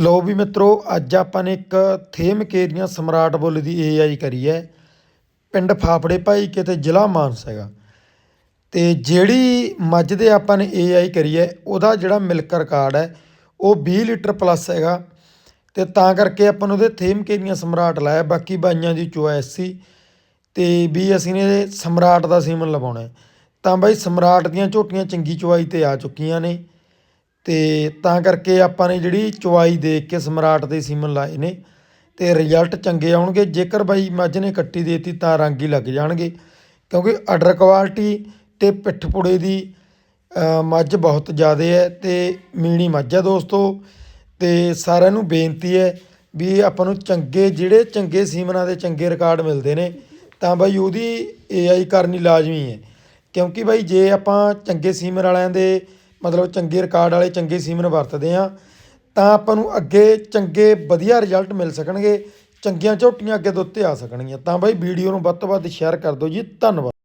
ਲਓ ਵੀ ਮਿੱਤਰੋ, ਅੱਜ ਆਪਾਂ ਨੇ ਇੱਕ ਥੇਮ ਕੇਰੀਆਂ ਸਮਰਾਟ ਬੁੱਲ ਦੀ ਏਆਈ ਕਰੀ ਹੈ। ਪਿੰਡ ਫਾਫੜੇ ਭਾਈ ਕਿਤੇ ਜ਼ਿਲ੍ਹਾ ਮਾਨਸਾ ਹੈਗਾ। ਤੇ ਜਿਹੜੀ ਮੱਝ ਦੇ ਆਪਾਂ ਨੇ ਏਆਈ ਕਰੀ ਹੈ, ਉਹਦਾ ਜਿਹੜਾ ਮਿਲਕ ਰਿਕਾਰਡ ਹੈ, ਉਹ 20 ਲੀਟਰ ਪਲੱਸ ਹੈਗਾ। ਤੇ ਤਾਂ ਕਰਕੇ ਆਪਾਂ ਨੂੰ ਉਹਦੇ ਥੇਮ ਕੇਰੀਆਂ ਸਮਰਾਟ ਲਾਇਆ। ਬਾਕੀ ਬਾਈਆਂ ਦੀ ਚੁਆਇਸ ਸੀ ਤੇ ਵੀ ਅਸੀਂ ਨੇ ਸਮਰਾਟ ਦਾ ਸੀਮਨ ਲਵਾਉਣਾ ਤਾਂ ਬਾਈ, ਸਮਰਾਟ ਦੀਆਂ ਝੋਟੀਆਂ ਚੰਗੀ ਚੁਆਈ ਤੇ ਆ ਚੁੱਕੀਆਂ ਨੇ। ਤੇ ਤਾਂ ਕਰਕੇ ਆਪਾਂ ਨੇ ਜਿਹੜੀ ਚੁਆਈ ਦੇਖ ਕੇ ਸਮਰਾਟ ਦੇ ਸੀਮਨ ਲਾਏ ਨੇ ਤੇ ਰਿਜ਼ਲਟ ਚੰਗੇ ਆਉਣਗੇ, ਜੇਕਰ ਬਾਈ ਮੱਝ ਨੇ ਕੱਟੀ ਦੇਤੀ ਤਾਂ ਰੰਗ ਹੀ ਲੱਗ ਜਾਣਗੇ, ਕਿਉਂਕਿ ਆਰਡਰ ਕੁਆਲਿਟੀ ਤੇ ਪਿੱਠ ਪੁੜੇ ਦੀ ਮੱਝ ਬਹੁਤ ਜ਼ਿਆਦਾ ਹੈ ਤੇ ਮੀਣੀ ਮੱਝ ਹੈ ਦੋਸਤੋ, ਤੇ ਸਾਰਿਆਂ ਨੂੰ ਬੇਨਤੀ ਹੈ ਵੀ ਆਪਾਂ ਨੂੰ ਚੰਗੇ, ਜਿਹੜੇ ਚੰਗੇ ਸੀਮਨਾਂ ਦੇ ਚੰਗੇ ਰਿਕਾਰਡ ਮਿਲਦੇ ਨੇ, ਤਾਂ ਬਾਈ ਉਹਦੀ ਏਆਈ ਕਰਨੀ ਲਾਜ਼ਮੀ ਹੈ, ਕਿਉਂਕਿ ਬਾਈ ਜੇ ਆਪਾਂ ਚੰਗੇ ਸੀਮਨ ਵਾਲਿਆਂ ਦੇ ਮਤਲਬ ਚੰਗੇ ਰਿਕਾਰਡ ਵਾਲੇ, ਚੰਗੇ ਸੀਮਨ ਵਰਤਦੇ ਆ ਤਾਂ ਆਪਾਂ ਨੂੰ ਅੱਗੇ ਚੰਗੇ ਵਧੀਆ ਰਿਜ਼ਲਟ ਮਿਲ ਸਕਣਗੇ, ਚੰਗੀਆਂ ਝੋਟੀਆਂ ਅੱਗੇ ਦੇ ਉੱਤੇ ਆ ਸਕਣਗੀਆਂ। ਤਾਂ ਬਾਈ ਵੀਡੀਓ ਨੂੰ ਵੱਧ ਤੋਂ ਵੱਧ ਸ਼ੇਅਰ ਕਰ ਦਿਓ ਜੀ। ਧੰਨਵਾਦ।